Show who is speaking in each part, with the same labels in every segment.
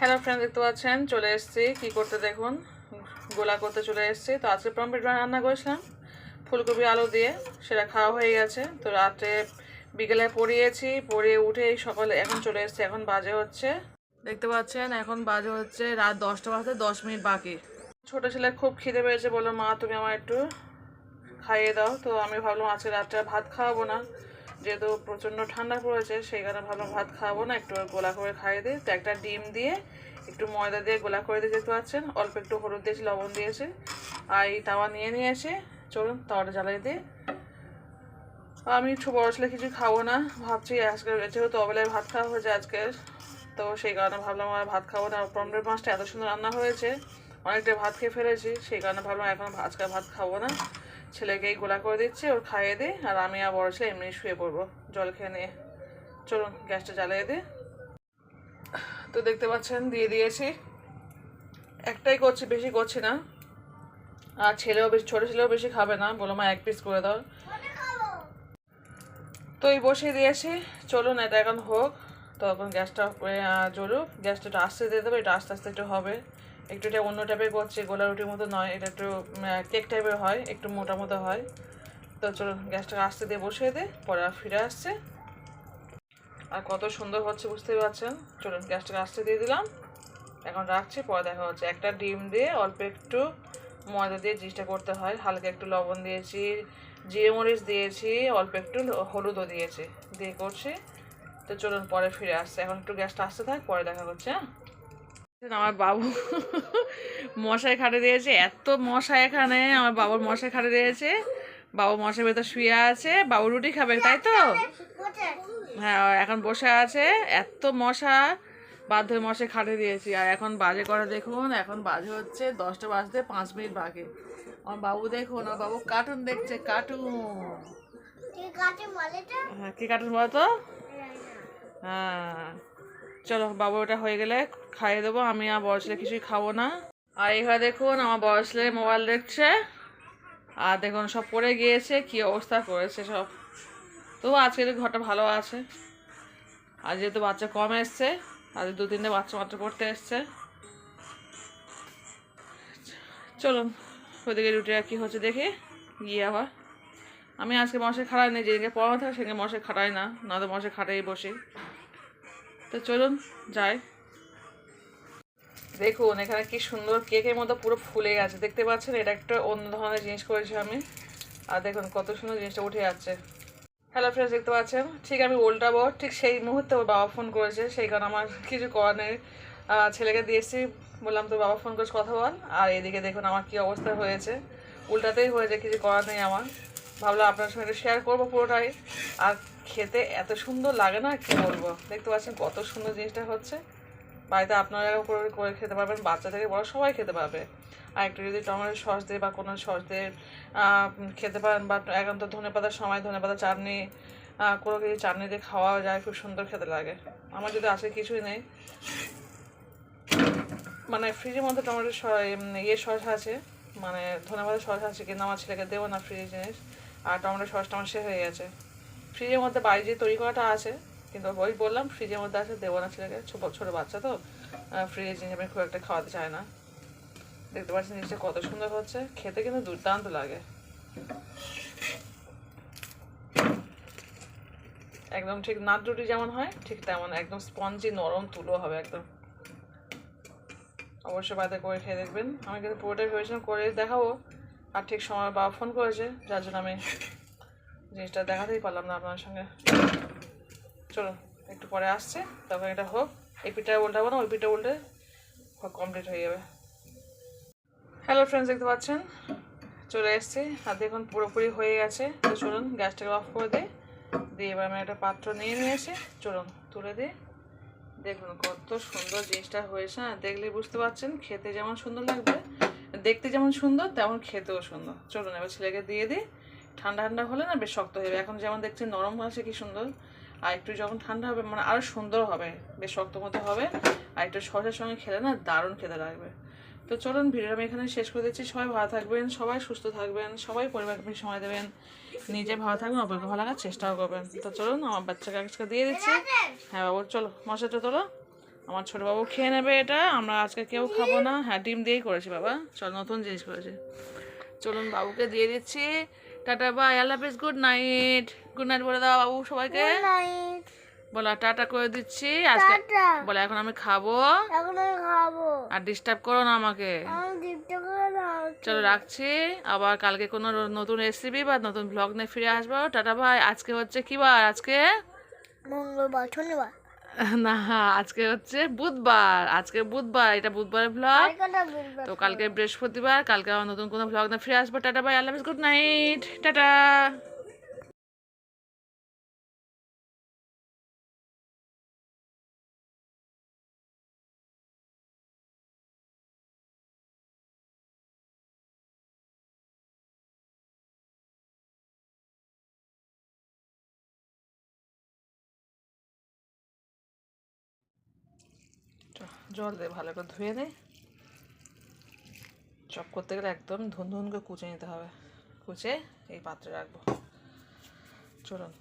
Speaker 1: Hello friend দেখতে পাচ্ছেন? চলে এসেছি। কি করতে দেখুন? গোলা করতে চলে এসেছি। তো আজকে পম্পেট রান্না করেছিলাম। ফুলকপি, আলু দিয়ে। সেটা খাওয়া হয়ে গেছে। তো রাত্রে বিকেলে পড়িয়েছি। পড়িয়ে উঠে সকালে এখন চলে এসেছি। এখন বাজে হচ্ছে, দেখতে পাচ্ছেন? এখন বাজে হচ্ছে রাত দশটা বাজতে দশ মিনিট বাকি। ছোট ছেলে খুব খিদে পেয়েছে বলল মা, তুমি আমার একটু খাইয়ে দাও। তো আমি ভাবলাম, আজকে আর ভাত খাওয়াবো না। যেহেতু প্রচণ্ড ঠান্ডা পড়েছে, সেই কারণে ভাবলাম ভাত খাওয়াবো না, একটু গোলা করে খাইয়ে দিই। তো একটা ডিম দিয়ে একটু ময়দা দিয়ে গোলা করে দিয়ে যেতে পারছেন। অল্প একটু হলুদ দিয়েছি, লবণ দিয়েছি। আর এই তাওয়া নিয়ে নিয়েছি। চলুন তাওয়াটা জ্বালিয়ে দিই। আমি ছোট বড় ছেলে, কিছু খাব না। ভাবছি আজকে যেহেতু অবেলায় ভাত খাওয়া হয়েছে আজকে, তো সেই কারণে ভাবলাম আর ভাত খাব না। পনেরো মাছটা এত সুন্দর রান্না হয়েছে, অনেকটা ভাত খেয়ে ফেলেছি, সেই কারণে ভাবলাম এখন আজকে ভাত খাব না। ছেলেকেই গোলা করে দিচ্ছি, ওর খাইয়ে দে, আর আমি আর বড় ছেলে এমনি শুয়ে পড়ব। জল খেয়ে নিয়ে চলুন, গ্যাসটা জ্বালিয়ে দে। তো দেখতে পাচ্ছেন, দিয়ে দিয়েছি। একটাই করছি, বেশি করছি না। আর ছেলেও বেশি, ছোটো ছেলেও বেশি খাবে না। বলো মা, এক পিস করে দাও। তো এই বসিয়ে দিয়েছি। চলুন, এটা এখন হোক। তখন গ্যাসটা জ্বলুক। গ্যাসটা একটু আস্তে দিয়ে দেবো, এটা আস্তে আস্তে একটু হবে। একটু এটা অন্য টাইপের করছি গোলা রুটির মতো নয়, এটা একটু কেক টাইপের হয়, একটু মোটা মতো হয়। তো চলুন গ্যাসটাকে আস্তে দিয়ে বসিয়ে দিই পরে আর ফিরে আসছে। আর কত সুন্দর হচ্ছে, বুঝতেই পারছেন? চলুন গ্যাসটাকে আস্তে দিয়ে দিলাম। এখন রাখছি, পরে দেখা হচ্ছে। একটা ডিম দিয়ে অল্প একটু ময়দা দিয়ে জিনিসটা করতে হয়। হালকা একটু লবণ দিয়েছি, জিরে মরিচ দিয়েছি, অল্প একটু হলুদও দিয়েছি। দিয়ে করছি। তো চলুন, পরে ফিরে আসছে। এখন একটু গ্যাসটা আসতে থাক, পরে দেখা হচ্ছে হ্যাঁ? আমার বাবু মশায় খাটে দিয়েছে এত মশা এখানে আমার বাবুর মশাই খাটে দিয়েছে বাবু মশার ভেতর শুয়ে আছে বাবু রুটি খাবে তাই তো? হ্যাঁ এখন বসে আছে এত মশা বাধ্য মশাই খাটে দিয়েছি আর এখন বাজে করে দেখুন এখন বাজে হচ্ছে দশটা বাজতে পাঁচ মিনিট বাকি। আমার বাবু দেখুন আমার বাবু কার্টুন দেখছে কার্টুন হ্যাঁ কী কার্টুন বলতো হ্যাঁ। চলো, বাবু, ওটা হয়ে গেলে খাইয়ে দেবো। আমি আর বড় কিছুই খাব না। আর এখানে দেখুন, আমার বড় ছেলে মোবাইল দেখছে। আর দেখুন, সব পড়ে গিয়েছে, কি অবস্থা করেছে সব। তবু আজকের ঘরটা ভালো আছে। আর যেহেতু বাচ্চা কম এসছে আজ দু তিনটে বাচ্চা মাত্র পড়তে এসছে। চলুন ওইদিকে রুটিটা কী হচ্ছে দেখি, গিয়ে আবার। আমি আজকে মশাই খাটাই নেই যেদিকে পড়ানো থাকে সেদিকে মশাই খাটাই না না তো মশাই খাটাই বসি। তো চলুন, যাই। দেখুন, এখানে কি সুন্দর কেকের মতো পুরো ফুলে গেছে। দেখতে পাচ্ছেন, এটা একটা অন্য ধরনের জিনিস করেছি আমি। আর দেখুন, কত সুন্দর জিনিসটা উঠে যাচ্ছে। হ্যালো ফ্রেন্ডস দেখতে পাচ্ছেন? ঠিক আমি উল্টাবো ঠিক সেই মুহূর্তে ওর বাবা ফোন করেছে। সেই কারণে আমার কিছু করার নেই। ছেলেকে দিয়েছি বললাম, তোর বাবা ফোন করেছে, কথা বল। আর এদিকে দেখুন, আমার কি অবস্থা হয়েছে। উল্টাতেই হয়েছে, কিছু করার নেই আমার। ভাবলাম, আপনার সঙ্গে শেয়ার করব পুরোটাই। আর খেতে এত সুন্দর লাগে না কি বলব? দেখতে পাচ্ছেন কত সুন্দর জিনিসটা হচ্ছে। বাড়িতে আপনারা করে করে খেতে পারবেন, বাচ্চা থেকে বড় সবাই খেতে পারবে। আর একটু যদি টমেটো সস দিয়ে বা কোনো সস দিয়ে খেতে পারেন বা এখন তো ধনে পাতার সময় ধনে পাতা, চাটনি কোনো কিছু চাটনি দিয়ে খাওয়া যায়, খুব সুন্দর খেতে লাগে। আমার যদি আসে কিছুই নেই মানে ফ্রিজের মধ্যে টমেটো ইয়ে সস আছে মানে ধনে পাতার সস আছে, কিন্তু আমার ছেলেকে দেবো না ফ্রিজের জিনিস। আর টমেটো সসটা আমার শেষ হয়ে গেছে। ফ্রিজের মধ্যে বাড়ি যে তৈরি করাটা আছে, কিন্তু ওই বললাম ফ্রিজের মধ্যে আছে দেবো না ছেলেকে, ছোটো বাচ্চা তো ফ্রিজের জিনিস আমি খুব একটা খাওয়াতে চায় না। দেখতে পাচ্ছি জিনিসটা কত সুন্দর হচ্ছে, খেতে কিন্তু দুর্দান্ত লাগে। একদম ঠিক নাট রুটি যেমন হয়, ঠিক তেমন, একদম স্পঞ্জি নরম তুলো হবে একদম। অবশ্যই বাড়িতে করে খেয়ে দেখবেন। আমি কিন্তু পুরোটাই ভেবেছিলাম করে দেখাবো, আর ঠিক সময় বাবা ফোন করেছে, যার জন্য আমি জিনিসটা দেখাতেই পারলাম না আপনার সঙ্গে। চলো একটু পরে আসছে। তখন এটা হোক, এই পিঠটা উল্টাবো না, ওই পিঠটা উল্টে কমপ্লিট হয়ে যাবে। হ্যালো ফ্রেন্ডস দেখতে পাচ্ছেন? চলে এসেছি। আর দেখুন, পুরোপুরি হয়ে গেছে। তো চলুন গ্যাসটাকে অফ করে দিই। দিয়ে এবার আমি একটা পাত্র নিয়ে নিয়েছি। চলুন, তুলে দিই। দেখুন, কত সুন্দর জিনিসটা হয়েছে। না দেখলে বুঝতে পারছেন, খেতে যেমন সুন্দর লাগবে, দেখতে যেমন সুন্দর, তেমন খেতেও সুন্দর। চলুন, এবার ছেলেকে দিয়ে দিই। ঠান্ডা ঠান্ডা হলে না বেশ শক্ত হয়ে যাবে। এখন যেমন দেখছি নরম আছে কি সুন্দর। আর একটু যখন ঠান্ডা হবে মানে আরও সুন্দর হবে, বেশ শক্ত মতো হবে। আর একটু সসের সঙ্গে খেলে না দারুণ খেতে লাগবে। তো চলুন, ভিডিওটা আমি এখানে শেষ করে দিচ্ছি। সবাই ভালো থাকবেন, সবাই সুস্থ থাকবেন, সবাই পরিবারকে সময় দেবেন। নিজে ভালো থাকবেন, অপরকে ভালো লাগার চেষ্টাও করবেন। তো চলুন, আমার বাচ্চাকে আজকে দিয়ে দিচ্ছি। হ্যাঁ বাবু, চলো মশাটা তোলো। আমার ছোট বাবু খেয়ে নেবে এটা, আমরা আজকে কেউ খাব না। হ্যাঁ ডিম দিয়েই করেছি বাবা। চল, নতুন জিনিস করেছি। চলুন, বাবুকে দিয়ে দিচ্ছি। টাটা বাই আল্লাহ হাফিজ গুড নাইট গুড নাইট বলে দাও বাবু সবাইকে। বলো টাটা করে দিচ্ছি। আজকে বলে এখন আমি খাব। আর ডিস্টার্ব করো না আমাকে। চলো রাখছি। আবার কালকে কোনো নতুন রেসিপি বা নতুন ব্লগ নিয়ে ফিরে আসব। টাটা ভাই আজকে হচ্ছে কি বার? আজকে?
Speaker 2: মঙ্গলবার শনিবার।
Speaker 1: না আজকে হচ্ছে বুধবার আজকে বুধবার এটা বুধবারের ব্লগ তো কালকে বৃহস্পতিবার কালকে আমার নতুন কোনো ব্লগ না ফিরে আসব। টাটা বাই আল্লাহ গুড নাইট টাটা। জল দিয়ে ভালো করে ধুয়ে নেই চপ করতে গেলে একদম ধুন ধুন করে কুচে নিতে হবে। কুচে এই পাত্রে রাখব। চলুন।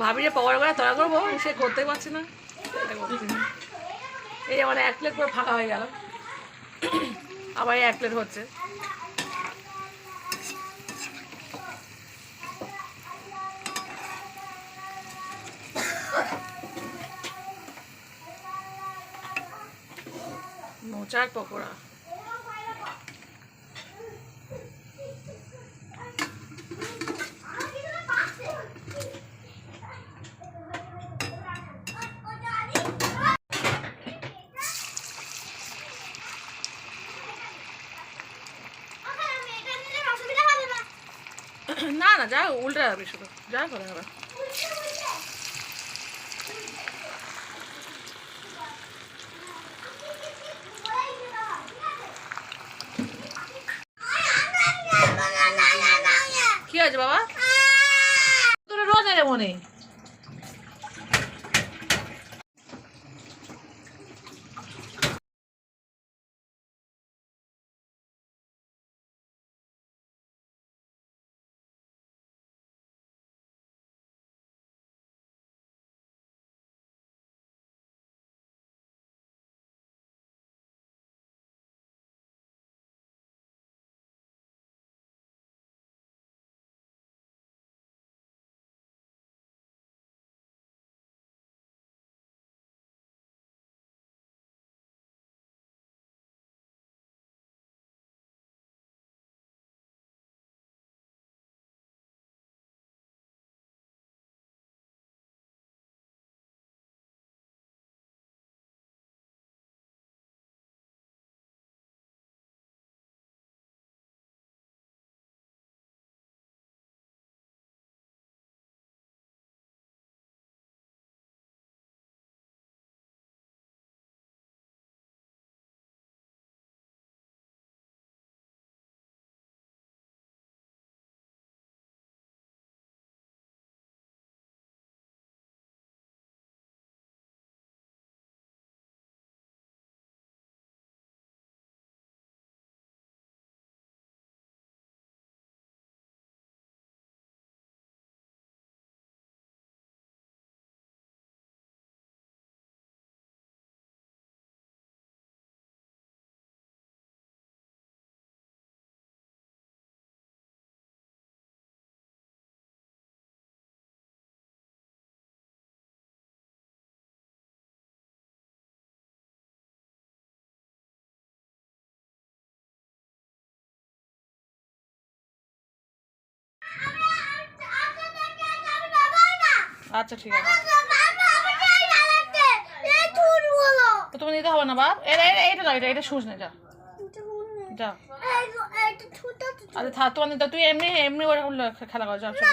Speaker 1: ভাবি যে পকোড়া করে তৈরি করব সে করতে পারছি না। এই আমার এক প্লেট পুরো ফাঁকা হয়ে গেল। আবার এক প্লেট হচ্ছে। মোচার পকোড়া। না না যা, উল্টা যাবে শুধু। যা করে হবে কি আছে বাবা? তোর রোজ এলে মনে। আচ্ছা ঠিক আছে। তো তুমি হবে না বাপ? এটা এটা এটা দাও এটা এটা শুস না যা। যা। আচ্ছা থাক তোমার নিতে তুই এমনি এমনি ওরকম খেলা কর যাও চলো।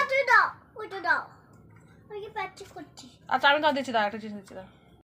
Speaker 1: আচ্ছা আমি তোমার দিচ্ছি দাও একটা জিনিস দিচ্ছি দাও।